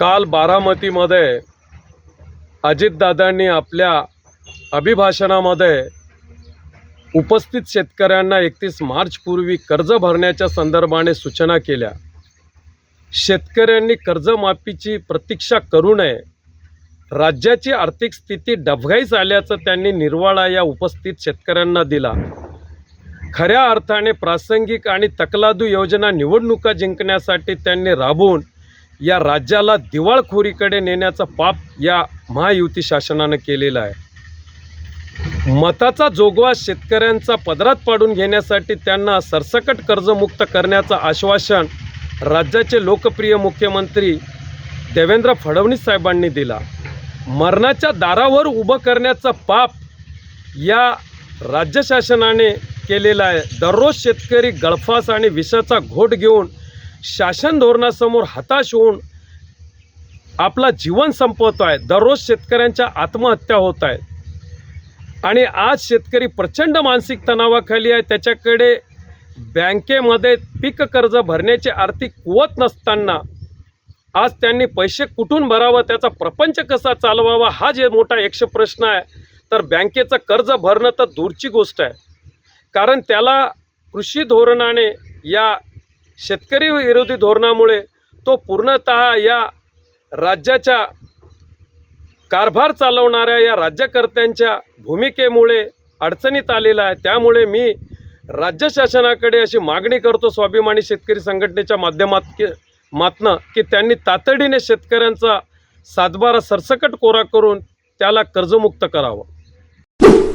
काल बारामतीमध्ये अजितदादांनी आपल्या अभिभाषणामध्ये उपस्थित शेतकऱ्यांना एकतीस मार्चपूर्वी कर्ज भरण्याच्या संदर्भाने सूचना केल्या. शेतकऱ्यांनी कर्जमाफीची प्रतीक्षा करू नये. राज्याची आर्थिक स्थिती डबघाईस आल्याचं त्यांनी निर्वाळा या उपस्थित शेतकऱ्यांना दिला. खऱ्या अर्थाने प्रासंगिक आणि तकलादू योजना निवडणुका जिंकण्यासाठी त्यांनी राबवून या राज्याला दिवाळखोरीकडे नेण्याचं पाप या महायुती शासनानं केलेलं आहे. मताचा जोगवा शेतकऱ्यांचा पदरात पाडून घेण्यासाठी त्यांना सरसकट कर्जमुक्त करण्याचं आश्वासन राज्याचे लोकप्रिय मुख्यमंत्री देवेंद्र फडणवीस साहेबांनी दिला. मरणाच्या दारावर उभं करण्याचं पाप या राज्य शासनाने केलेलं आहे. दररोज शेतकरी गळफास आणि विषाचा घोट घेऊन शासन धोरणासमोर हताश होऊन आपला जीवन संपवतो आहे दररोज शेतकऱ्यांच्या आत्महत्या होत आहेत. आणि आज शेतकरी प्रचंड मानसिक तणावाखाली आहे. त्याच्याकडे बँकेमध्ये पीक कर्ज भरण्याची आर्थिक कुवत नसताना आज त्यांनी पैसे कुठून भरावं? त्याचा प्रपंच कसा चालवावा? हा जे मोठा एकशे प्रश्न आहे. तर बँकेचं कर्ज भरणं तर दूरची गोष्ट आहे. कारण त्याला कृषी धोरणाने या शेतकरी विरोधी धोरणामुळे तो पूर्णतः या राज्याच्या कारभार चालवणाऱ्या या राज्यकर्त्यांच्या भूमिकेमुळे अडचणीत आलेला आहे. त्यामुळे मी राज्य शासनाकडे अशी मागणी करतो स्वाभिमानी शेतकरी संघटनेच्या माध्यमात की मातनं की त्यांनी तातडीने शेतकऱ्यांचा सातबारा सरसकट कोरा करून त्याला कर्जमुक्त करावं.